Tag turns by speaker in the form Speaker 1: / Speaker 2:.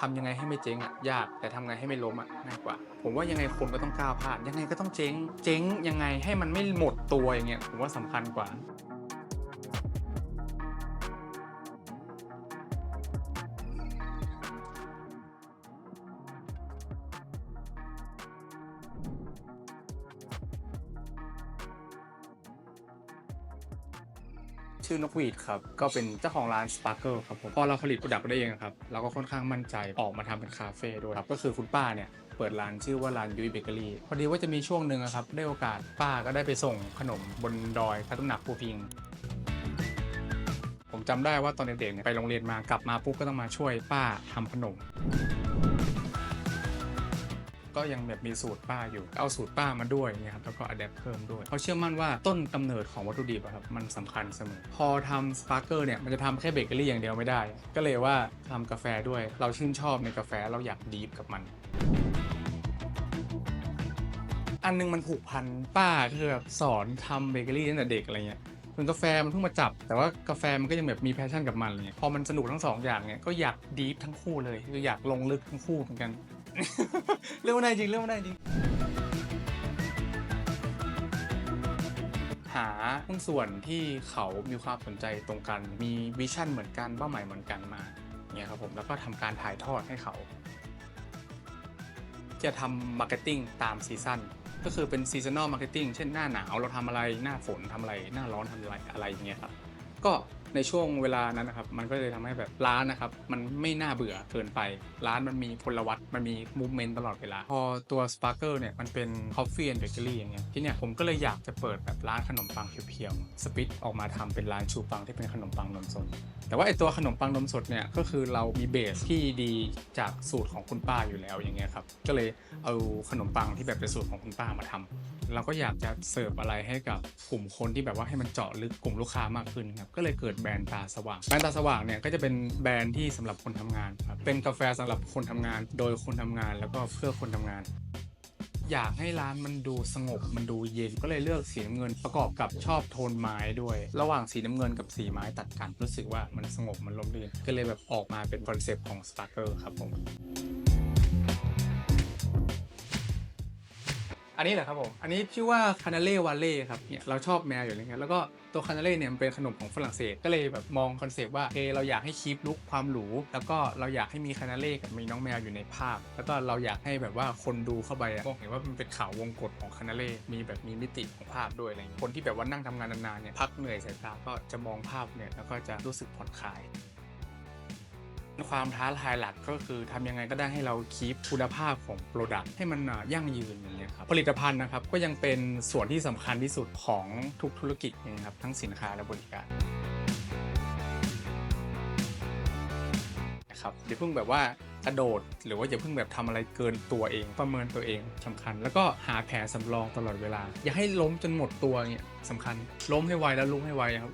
Speaker 1: ทำยังไงให้ไม่เจ๊งอะยากแต่ทำไงให้ไม่ล้มอะง่ายกว่า ผมว่ายังไงคนก็ต้องก้าวพลาดยังไงก็ต้องเจ๊ง เจ๊งยังไงให้มันไม่หมดตัวอย่างเงี้ยผมว่าสำคัญกว่า ชื่อนกหวีดครับ ก็เป็นเจ้าของร้าน Sparkle ครับผมพอเราผลิตโปรดักต์ได้เองครับ เราก็ค่อนข้างมั่นใจออกมาทำเป็นคาเฟ่ด้วยครับ ก็คือคุณป้าเนี่ยเปิดร้านชื่อว่าร้านยุ้ยเบเกอรี่พอดีว่าจะมีช่วงหนึ่งครับ ได้โอกาสป้าก็ได้ไปส่งขนมบนดอยพระตำหนักภูพิงผมจำได้ว่าตอนเด็กๆเนี่ยไปโรงเรียนมากลับมาปุ๊บก็ต้องมาช่วยป้าทำขนม ก็ยังแบบมีสูตรป้าอยู่เอาสูตรป้ามาด้วยเนี่ยครับแล้วก็อัดแอปเพิ่มด้วยเขาเชื่อมั่นว่าต้นกำเนิดของวัตถุดิบครับมันสำคัญเสมอ พอทำสปาร์เกอร์เนี่ยมันจะทำแค่เบเกอรี่อย่างเดียวไม่ได้ ก็เลยว่าทำกาแฟด้วย เราชื่นชอบในกาแฟเราอยากดีฟกับมันอันนึงมันผูกพันป้าคือแบบสอนทำเบเกอรี่ตั้งแต่เด็กอะไรเงี้ยส่วนกาแฟมันเพิ่งมาจับ แต่ว่ากาแฟมันก็ยังแบบมีแพชชั่นกับมันอะไรเงี้ยพอมันสนุกทั้งสองอย่างเนี่ยก็อยากดีฟทั้งคู่เลยคืออยากลงลึกทั้งคู่เหมือนกัน เรื่องมันได้จริงเรื่องมันได้จริง หาหุ้นส่วนที่เขามีความสนใจตรงกัน มีวิชั่นเหมือนกันเป้าหมายเหมือนกันมาเนี่ยครับผมแล้วก็ทำการถ่ายทอดให้เขา จะทำมาร์เก็ตติ้งตามซีซั่นก็คือเป็นซีซันอลมาร์เก็ตติ้งเช่นหน้าหนาวเราทำอะไรหน้าฝนทำอะไรหน้าร้อนทำอะไรอะไรอย่างเงี้ยครับก็ ในช่วงเวลานั้นนะครับมันก็เลยทำให้แบบร้านนะครับมันไม่น่าเบื่อเกินไป ร้านมันมีพลวัตมันมีมูฟเมนต์ตลอดเวลา พอตัว Sparkle เนี่ยมันเป็น Coffee and Bakery อย่างเงี้ยที่เนี่ยผมก็เลยอยากจะเปิดแบบร้านขนมปังเพียวๆสปิตออกมาทำเป็นร้านชูปังที่เป็นขนมปังนมสดแต่ว่าไอตัวขนมปังนมสดเนี่ยก็คือเรามีเบสที่ดีจากสูตรของคุณป้าอยู่แล้วอย่างเงี้ยครับก็เลยเอาขนมปังที่แบบเป็นสูตรของคุณป้ามาทำ เราก็อยากจะเสิร์ฟอะไรให้กับกลุ่มคนที่แบบว่าให้มันเจาะลึกกลุ่มลูกค้ามากขึ้นครับก็เลยเกิดแบรนด์ตาสว่างแบรนด์ตาสว่างเนี่ยก็จะเป็นแบรนด์ที่สำหรับคนทำงานครับเป็นกาแฟสำหรับคนทำงาน โดยคนทำงานแล้วก็เพื่อคนทำงานอยากให้ร้านมันดูสงบมันดูเย็นก็เลยเลือกสีน้ำเงินประกอบกับชอบโทนไม้ด้วย ระหว่างสีน้ำเงินกับสีไม้ตัดกัน รู้สึกว่ามันสงบมันลมรื่นก็เลยแบบออกมาเป็นคอนเซปต์ของ Sparkle ครับผม อันนี้แหละครับผม อันนี้ชื่อว่าคานาเล่วาเล่ครับเนี่ยเราชอบแมวอยู่แล้วแล้วก็ตัวคานาเล่เนี่ยมันเป็นขนมของฝรั่งเศส ก็เลยแบบมองคอนเซปต์ว่าโอเคเราอยากให้คีปลุกความหรู แล้วก็เราอยากให้มีคานาเล่กับมีน้องแมวอยู่ในภาพ แล้วก็เราอยากให้แบบว่าคนดูเข้าไปอะมองเห็นว่ามันเป็นขาววงกฏของคานาเล่ มีแบบมีมิติของภาพด้วยอะไรอย่างเงี้ยคนที่แบบว่านั่งทำงานนานๆเนี่ยพักเหนื่อยสายตาก็จะมองภาพเนี่ยแล้วก็จะรู้สึกผ่อนคลาย ความท้าทายหลักก็คือทำยังไงก็ได้ให้เราคีปคุณภาพของโปรดักต์ให้มันยั่งยืนอย่างเงี้ยครับผลิตภัณฑ์นะครับก็ยังเป็นส่วนที่สำคัญที่สุดของทุกธุรกิจนะครับทั้งสินค้าและบริการนะครับอย่าเพิ่งแบบว่ากระโดด หรือว่าอย่าเพิ่งแบบทำอะไรเกินตัวเอง ประเมินตัวเองสำคัญ แล้วก็หาแผนสำรองตลอดเวลา อย่าให้ล้มจนหมดตัวเนี่ยสำคัญ ล้มให้ไวแล้วลุกให้ไวครับ